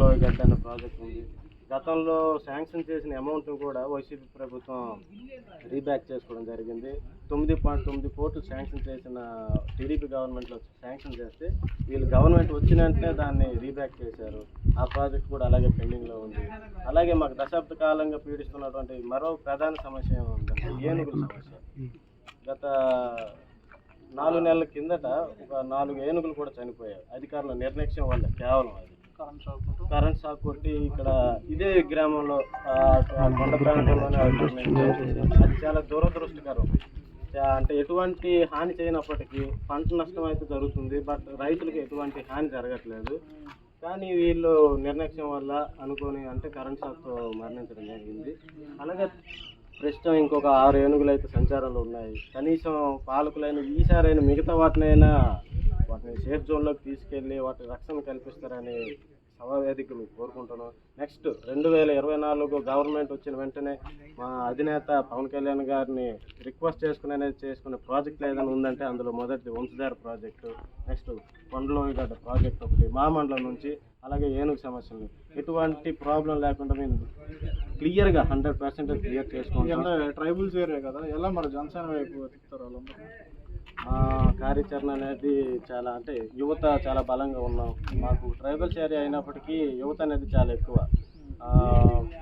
లో గడ్డన్న ప్రాజెక్ట్ ఉంది. గతంలో శాంక్షన్ చేసిన అమౌంట్ కూడా వైసీపీ ప్రభుత్వం రీబ్యాక్ చేసుకోవడం జరిగింది. తొమ్మిది పాయింట్ తొమ్మిది కోట్లు శాంక్షన్ చేసిన టీడీపీ గవర్నమెంట్లో శాంక్షన్ చేస్తే వీళ్ళు గవర్నమెంట్ వచ్చిన వెంటనే దాన్ని రీబ్యాక్ చేశారు. ఆ ప్రాజెక్ట్ కూడా అలాగే పెండింగ్లో ఉంది. అలాగే మాకు దశాబ్ద కాలంగా పీడిస్తున్నటువంటి మరో ప్రధాన సమస్య ఏముందంటే ఏనుగుల సమస్య. గత నాలుగు నెలల కిందట ఒక నాలుగు ఏనుగులు కూడా చనిపోయాయి. అధికారుల నిర్లక్ష్యం వల్ల కేవలం అది. కరెంట్ షాక్ కొట్టి. ఇక్కడ ఇదే గ్రామంలో కొండ ప్రాంతంలోనే. అది చాలా దురదృష్టకరం. అంటే ఎటువంటి హాని చేయనప్పటికీ పంట నష్టం అయితే జరుగుతుంది బట్ రైతులకు ఎటువంటి హాని జరగట్లేదు. కానీ వీళ్ళు నిర్లక్ష్యం వల్ల అనుకొని అంటే కరెంట్ షాక్తో మరణించడం జరిగింది. అలాగే ప్రస్తుతం ఇంకొక ఆరు ఏనుగులు అయితే సంచారంలో ఉన్నాయి. కనీసం పాలకులైన ఈసారైనా మిగతా వాటినైనా వాటిని సేఫ్ జోన్లోకి తీసుకెళ్ళి వాటి రక్షణ కల్పిస్తారని సభావేదిక మీకు కోరుకుంటున్నాను నెక్స్ట్ రెండు వేల ఇరవై నాలుగు గవర్నమెంట్ వచ్చిన వెంటనే మా అధినేత పవన్ కళ్యాణ్ గారిని రిక్వెస్ట్ చేసుకుని అనేది చేసుకునే ప్రాజెక్ట్ ఏదైనా ఉందంటే అందులో మొదటిది Vamsadhara project next Kondalogadda project ఒకటి మా మండలం నుంచి అలాగే ఏనుగు సమస్యలు. ఎటువంటి ప్రాబ్లం లేకుండా మేము క్లియర్గా హండ్రెడ్ పర్సెంట్ క్లియర్ చేసుకుంటాం ట్రైబల్స్ వేరే కదా ఎలా మరి జనసేన వైపు తిప్పుతారు వాళ్ళందరూ? కార్యాచరణ అనేది చాలా అంటే యువత చాలా బలంగా ఉన్నాం. మాకు ట్రైబల్స్ ఏరియా అయినప్పటికీ యువత అనేది చాలా ఎక్కువ.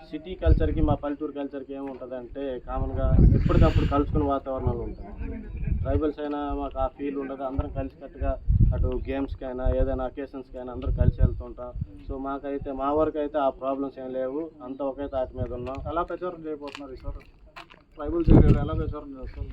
సిటీ కల్చర్కి మా పల్లెటూరు కల్చర్కి ఏముంటుందంటే కామన్గా ఎప్పటికప్పుడు కలుసుకునే వాతావరణాలు ఉంటాయి ట్రైబల్స్ అయినా మాకు ఆ ఫీల్ ఉండదు. అందరం కలిసికట్టుగా అటు గేమ్స్కి అయినా ఏదైనా అకేషన్స్కి అయినా అందరం కలిసి వెళ్తుంటాం. సో మాకైతే మా వరకు అయితే ఆ ప్రాబ్లమ్స్ ఏం లేవు. అంతా ఒకే తాటి మీద ఉన్నాం. అలా ప్రచారం చేయబోతున్నారు సార్? ట్రైబల్స్ ఏరియాలో ఎలా ప్రచారం చేస్తారు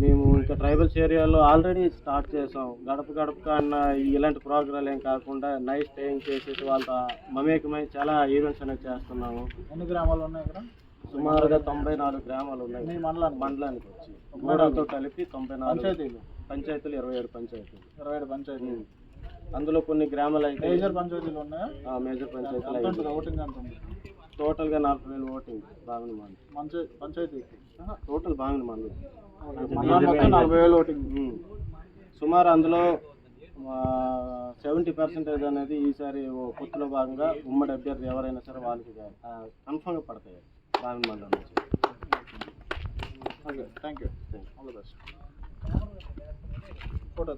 మేము ఇంకా ట్రైబల్స్ ఏరియాలో ఆల్రెడీ స్టార్ట్ చేసాం గడప గడప అన్న ఇలాంటి ప్రోగ్రాలు ఏం కాకుండా నైట్ స్టేయింగ్ చేసేసి వాళ్ళతో మమేకమై చాలా ఈవెంట్స్ అనేవి చేస్తున్నాము. ఎన్ని గ్రామాలు ఉన్నాయి ఇక్కడ? సుమారుగా తొంభై నాలుగు గ్రామాలు ఉన్నాయి. మీ మండలానికి? మండలానికి వచ్చి. మూడోతో కలిపి తొంభై నాలుగు పంచాయతీలు? పంచాయతీలు ఇరవై ఏడు పంచాయతీలు. ఇరవై ఏడు పంచాయతీలు. అందులో కొన్ని గ్రామాలు అయితే మేజర్ పంచాయతీలు ఉన్నాయా? ఆ, మేజర్ పంచాయతీలు ఓటింగ్ ఎంత ఉంది? టోటల్గా నలభై వేలు ఓటింగ్ బాగుంది మంది. మంచి పంచాయతీకి టోటల్ బాగుంది మంది. మండలం నలభై వేలు ఓటింగ్. సుమారు అందులో సెవెంటీ పర్సెంటేజ్ అనేది ఈసారి ఓ పొత్తులో భాగంగా ఉమ్మడి అభ్యర్థి ఎవరైనా సరే వాళ్ళకి కన్ఫర్మ్గా పడతాయి. బాగా మంది నుంచి okay thank you all the best photo